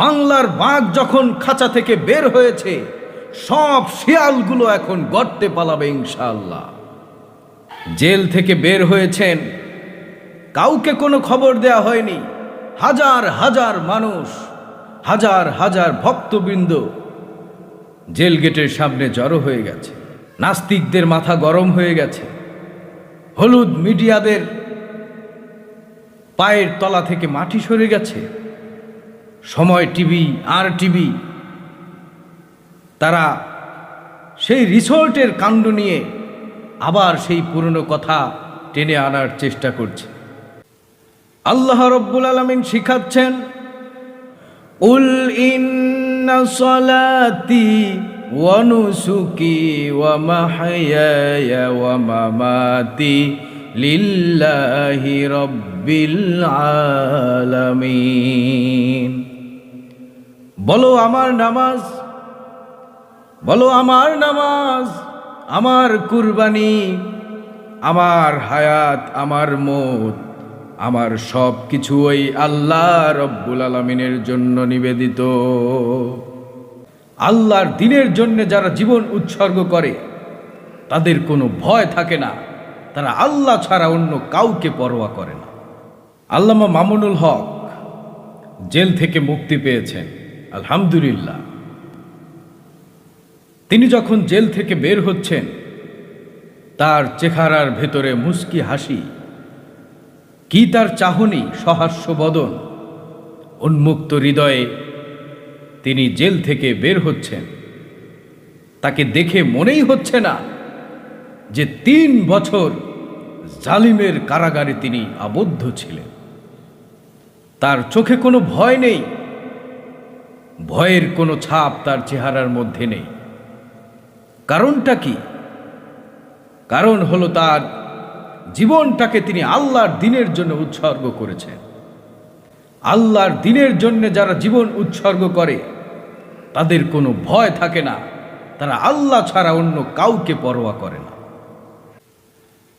বাংলার বাঘ যখন খাঁচা থেকে বের হয়েছে, সব শিয়ালগুলো এখন গর্তে পালাবে ইনশাল্লাহ জেল থেকে বের হয়েছেন, কাউকে কোনো খবর দেয়া হয়নি। হাজার হাজার মানুষ, হাজার হাজার ভক্তবৃন্দ জেল গেটের সামনে জড়ো হয়ে গেছে। নাস্তিকদের মাথা গরম হয়ে গেছে। হলুদ মিডিয়াদের পায়ের তলা থেকে মাটি সরে গেছে। সময় টিভি, আর টিভি। তারা সেই রিসোর্টের কাণ্ড নিয়ে আবার সেই পুরনো কথা টেনে আনার চেষ্টা করছে। আল্লাহ রব্বুল আলমিন শিখাচ্ছেন, উল ইন্না সলাতি ওয়ানুসুকি লিল্লাহি রব্বিল আলামিন। বলো আমার নামাজ, বলো আমার নামাজ, আমার কুরবানি, আমার হায়াত, আমার মত, আমার সব কিছু ওই আল্লাহ রব্বুল আলমিনের জন্য নিবেদিত। আল্লাহর দিনের জন্য যারা জীবন উৎসর্গ করে, তাদের কোনো ভয় থাকে না। তারা আল্লাহ ছাড়া অন্য কাউকে পরোয়া করে না। আল্লামা মামুনুল হক জেল থেকে মুক্তি পেয়েছেন। আলহামদুলিল্লাহ। তিনি যখন জেল থেকে বের হচ্ছেন, তার চেহারার ভেতরে মুস্কি হাসি, কি তার চাহনি সহাস্য বদন, উন্মুক্ত হৃদয়ে তিনি জেল থেকে বের হচ্ছেন। তাকে দেখে মনেই হচ্ছে না যে তিন বছর জালিমের কারাগারে তিনি আবদ্ধ ছিলেন। তার চোখে কোনো ভয় নেই ভয়ের কোনো ছাপ তার চেহারার মধ্যে নেই। কারণটা কি? কারণ হলো তার জীবনটাকে তিনি আল্লাহর দিনের জন্য উৎসর্গ করেছেন। আল্লাহর দিনের জন্য যারা জীবন উৎসর্গ করে, তাদের কোনো ভয় থাকে না। তারা আল্লাহ ছাড়া অন্য কাউকে পরোয়া করে না।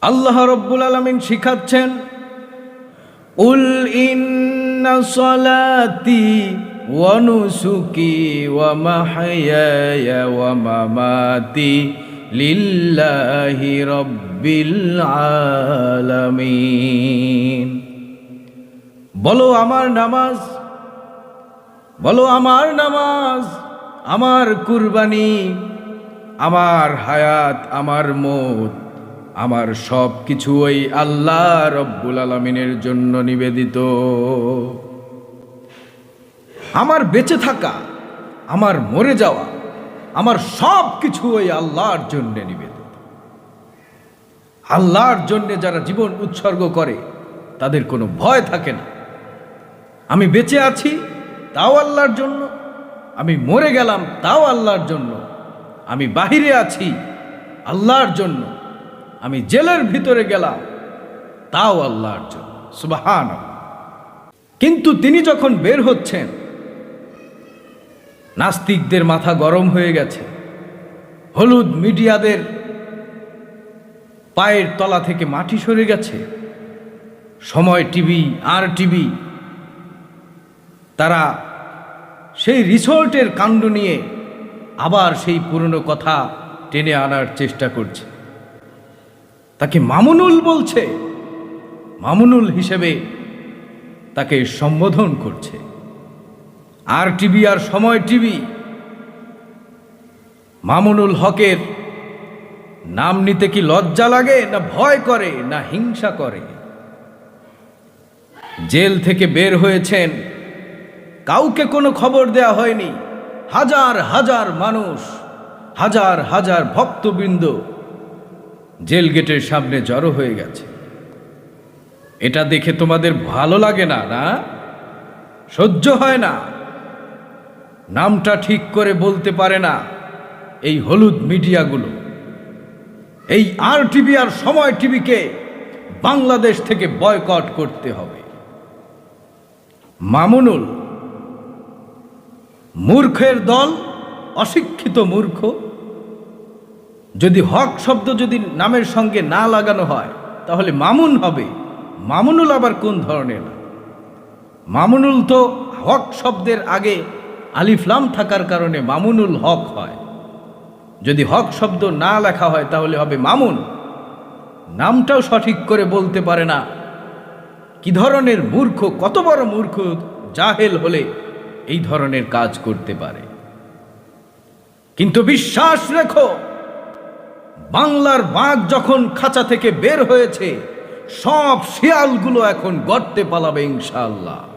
আল্লাহ রব্বুল আলমিন শিখাচ্ছেন, উল ইন্না সলাতি মাহইয়ায়া ওয়া মামাতি লিল্লাহি রব্বিল আলামিন। বলো আমার নামাজ, বলো আমার নামাজ, আমার কুরবানি, আমার হায়াত, আমার মত, আমার সব কিছু ওই আল্লাহ রব্বুল আলমিনের জন্য নিবেদিত। আমার বেঁচে থাকা, আমার মরে যাওয়া, আমার সব কিছু ওই আল্লাহর জন্য নিবেদিত। আল্লাহর জন্য যারা জীবন উৎসর্গ করে, তাদের কোনো ভয় থাকে না। আমি বেঁচে আছি, তাও আল্লাহর জন্য। আমি মরে গেলাম, তাও আল্লাহর জন্য। আমি বাহিরে আছি, আল্লাহর জন্য। আমি জেলের ভিতরে গেলাম, তাও আল্লাহর জন্য। সুবাহান কিন্তু তিনি যখন বের হচ্ছেন নাস্তিকদের মাথা গরম হয়ে গেছে। হলুদ মিডিয়াদের পায়ের তলা থেকে মাটি সরে গেছে। সময় টিভি, আর টিভি। তারা সেই রিসোর্টের কাণ্ড নিয়ে আবার সেই পুরনো কথা টেনে আনার চেষ্টা করছে। তাকে মামুনুল বলছে। মামুনুল হিসেবে তাকে সম্বোধন করছে। আর টিভি আর সময় টিভি। মামুনুল হকের নাম নিতে কি লজ্জা লাগে, না ভয় করে, না হিংসা করে? জেল থেকে বের হয়েছেন, কাউকে কোনো খবর দেয়া হয়নি। হাজার হাজার মানুষ, হাজার হাজার ভক্তবৃন্দ জেল গেটের সামনে জড়ো হয়ে গেছে। এটা দেখে তোমাদের ভালো লাগে না না? সহ্য হয় না। নামটা ঠিক করে বলতে পারে না এই হলুদ মিডিয়াগুলো। এই আর টিভি আর সময় টিভিকে বাংলাদেশ থেকে বয়কট করতে হবে। মামুনুল, মূর্খের দল, অশিক্ষিত মূর্খ, যদি হক শব্দ যদি নামের সঙ্গে না লাগানো হয়, তাহলে মামুন হবে। মামুনুল আবার কোন ধরনের? মামুনুল তো হক শব্দের আগে আলিফলাম থাকার কারণে মামুনুল হক হয়। যদি হক শব্দ না লেখা হয়, তাহলে হবে মামুন। নামটাও সঠিক করে বলতে পারে না। কি ধরনের মূর্খ, কত বড় মূর্খ জাহেল হলে এই ধরনের কাজ করতে পারে? কিন্তু বিশ্বাস রেখো, বাংলার বাঘ যখন খাঁচা থেকে বের হয়েছে, সব শিয়ালগুলো এখন গর্তে পালাবে ইনশাআল্লাহ।